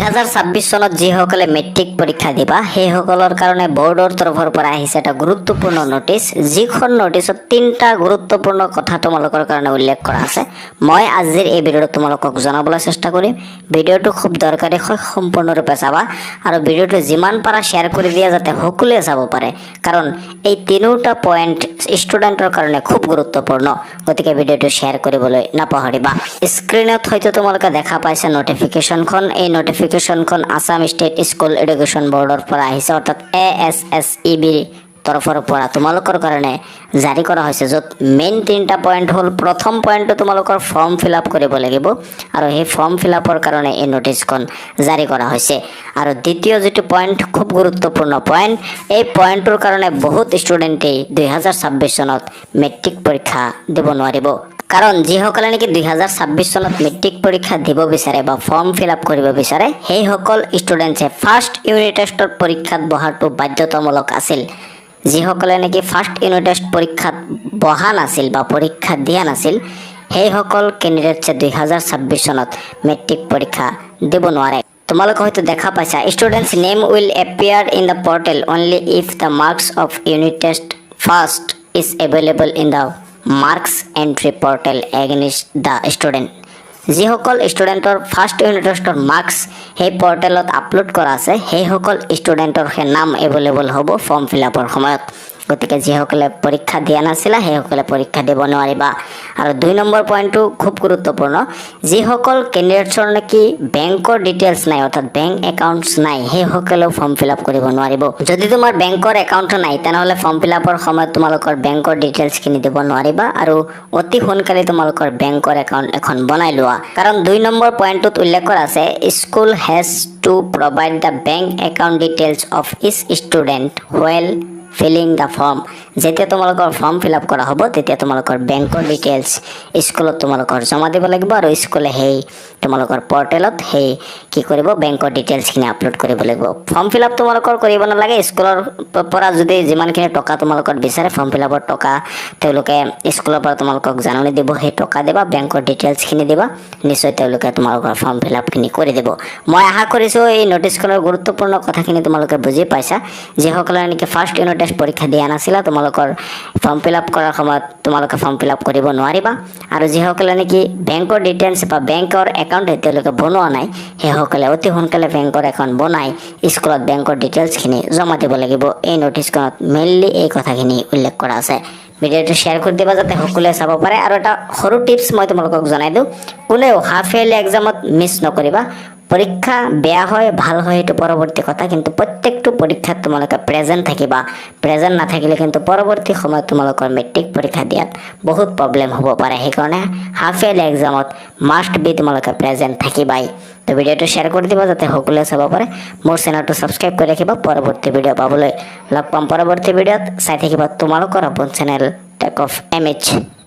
দুহেজাৰ ছাব্বিছ চনত যিসকলে মেট্ৰিক পৰীক্ষা দিবা, সেইসকলৰ কাৰণে বৰ্ডৰ তৰফৰ পৰা আহিছে এটা গুৰুত্বপূৰ্ণ নটিচ যিখন নটিচত তিনিটা গুৰুত্বপূৰ্ণ কথা তোমালোকৰ কাৰণে উল্লেখ কৰা আছে। মই আজিৰ এই ভিডিঅ'টো তোমালোকক জনাবলৈ চেষ্টা কৰিম। ভিডিঅ'টো খুব দৰকাৰী হয়, সম্পূৰ্ণৰূপে চাবা। আৰু ভিডিঅ'টো যিমান পাৰা শ্বেয়াৰ কৰি দিয়া যাতে সকলোৱে চাব পাৰে। কাৰণ এই তিনিওটা পইণ্ট ষ্টুডেণ্টৰ কাৰণে খুব গুৰুত্বপূৰ্ণ। গতিকে ভিডিঅ'টো শ্বেয়াৰ কৰিবলৈ নাপাহৰিবা। স্ক্ৰীণত হয়তো তোমালোকে দেখা পাইছে নটিফিকেশ্যনখন এই নটিফিকেশ্যনখন আছাম ষ্টেট স্কুল এডুকেশ্যন বৰ্ডৰ পৰা আহিছে, অৰ্থাৎ এ এছ এছ ই বিৰ তৰফৰ পৰা। তোমালোকৰ কাৰণে জাৰি কৰা হৈছে, য'ত মেইন তিনিটা পইণ্ট হ'ল, প্ৰথম পইণ্টটো তোমালোকৰ ফৰ্ম ফিল আপ কৰিব লাগিব আৰু সেই ফৰ্ম ফিল আপৰ কাৰণে এই নটিচখন জাৰি কৰা হৈছে। আৰু দ্বিতীয় যিটো পইণ্ট, খুব গুৰুত্বপূৰ্ণ পইণ্ট, এই পইণ্টটোৰ কাৰণে বহুত ষ্টুডেণ্টেই দুহেজাৰ ছাব্বিছ চনত মেট্ৰিক পৰীক্ষা দিব নোৱাৰিব। কাৰণ যিসকলে নেকি দুহেজাৰ ছাব্বিছ চনত মেট্ৰিক পৰীক্ষা দিব বিচাৰে বা ফৰ্ম ফিল আপ কৰিব বিচাৰে, সেইসকল ষ্টুডেণ্টছে ফাৰ্ষ্ট ইউনিট টেষ্টৰ পৰীক্ষাত বহাটো বাধ্যতামূলক আছিল। যিসকলে নেকি ফাৰ্ষ্ট ইউনিট টেষ্ট পৰীক্ষাত বহা নাছিল বা পৰীক্ষা দিয়া নাছিল, সেইসকল কেণ্ডিডেটছে দুহেজাৰ ছাব্বিছ চনত মেট্ৰিক পৰীক্ষা দিব নোৱাৰে। তোমালোকে হয়তো দেখা পাইছা, students name will appear in the portal only if the marks of unit test first is available in the marks entry portal against the student যিসকল ষ্টুডেণ্টৰ ফাৰ্ষ্ট ইউনিট মাৰ্কছ সেই পৰ্টেলত আপলোড কৰা আছে, সেইসকল ষ্টুডেণ্টৰ সেই নাম এভেইলেবল হ'ব ফৰ্ম ফিল আপৰ সময়ত। গতিকে যিসকলে পৰীক্ষা দিয়া নাছিলা সেইসকলে পৰীক্ষা দিব নোৱাৰিবা। আৰু দুই নম্বৰ পইণ্টটো খুব গুৰুত্বপূৰ্ণ। যিসকল কেণ্ডিডেটছৰ নেকি বেংকৰ ডিটেইলছ নাই, অৰ্থাৎ বেংক একাউণ্টছ নাই সেইসকলেও ফৰ্ম ফিল আপ কৰিব নোৱাৰিব। যদি তোমাৰ বেংকৰ একাউণ্ট নাই, তেনেহ'লে ফৰ্ম ফিল আপৰ সময়ত তোমালোকৰ বেংকৰ ডিটেইলছখিনি দিব নোৱাৰিবা আৰু অতি সোনকালে তোমালোকৰ বেংকৰ একাউণ্ট এখন বনাই লোৱা। কাৰণ দুই নম্বৰ পইণ্টটোত উল্লেখ কৰা আছে school has to provide the bank account details of each student well filling the form যেতিয়া তোমালোকৰ ফৰ্ম ফিল আপ কৰা হ'ব, তেতিয়া তোমালোকৰ বেংকৰ ডিটেইলছ স্কুলত তোমালোকৰ জমা দিব লাগিব আৰু স্কুলে সেই তোমালোকৰ পৰ্টেলত সেই কি কৰিব বেংকৰ ডিটেইলছখিনি আপলোড কৰিব লাগিব। ফৰ্ম ফিল আপ তোমালোকৰ কৰিব নালাগে স্কুলৰ পৰা যদি যিমানখিনি টকা তোমালোকৰ বিচাৰে ফৰ্ম ফিল আপৰ টকা তেওঁলোকে স্কুলৰ পৰা তোমালোকক জাননী দিব, সেই টকা দিবা বেংকৰ ডিটেইলছখিনি দিবা, নিশ্চয় তেওঁলোকে তোমালোকৰ ফৰ্ম ফিল আপখিনি কৰি দিব। মই আশা কৰিছোঁ এই নটিচখনৰ গুৰুত্বপূৰ্ণ কথাখিনি তোমালোকে বুজি পাইছা। যিসকলে নেকি ফাৰ্ষ্ট ইউনিট টেষ্ট পৰীক্ষা দিয়া নাছিলা তোমালোকৰ ফৰ্ম ফিল আপ কৰাৰ সময়ত তোমালোকে ফৰ্ম ফিল আপ কৰিব নোৱাৰিবা। আৰু যিসকলে নেকি বেংকৰ ডিটেইলছ বা বেংকৰ একাউণ্ট তেওঁলোকে বনোৱা নাই, সেইসকলে অতি সোনকালে বেংকৰ একাউণ্ট বনাই স্কুলত বেংকৰ ডিটেইলছখিনি জমা দিব লাগিব। এই নটিচখনত মেইনলি এই কথাখিনি উল্লেখ কৰা আছে। ভিডিঅ'টো শ্বেয়াৰ কৰি দিবা যাতে সকলোৱে চাব পাৰে। আৰু এটা সৰু টিপছ মই তোমালোকক জনাই দিওঁ। কোনেও হাফ ইয়াৰলি এক্সামত মিছ নকৰিবা। পৰীক্ষা বেয়া হয়, ভালো হয় সেইটো পৰৱৰ্তী কথা। কিন্তু প্ৰত্যেকটো পৰীক্ষাত তোমালোকে প্ৰেজেণ্ট থাকিবা। প্ৰেজেণ্ট নাথাকিলে কিন্তু পৰৱৰ্তী সময়ত তোমালোকৰ মেট্ৰিক পৰীক্ষা দিয়াত বহুত প্ৰব্লেম হ'ব পাৰে। সেইকাৰণে হাফ ইয়াৰলি এক্সামত মাষ্ট বি তোমালোকে প্ৰেজেণ্ট থাকিবাই। তো ভিডিঅ'টো শ্বেয়াৰ কৰি দিবা যাতে সকলোৱে চাব পাৰে। মোৰ চেনেলটো ছাবস্ক্ৰাইব কৰি ৰাখিবা। পৰৱৰ্তী ভিডিঅ' পাবলৈ লগ পাম। পৰৱৰ্তী ভিডিঅ'ত চাই থাকিবা তোমালোকৰ আপোন channel tech of M H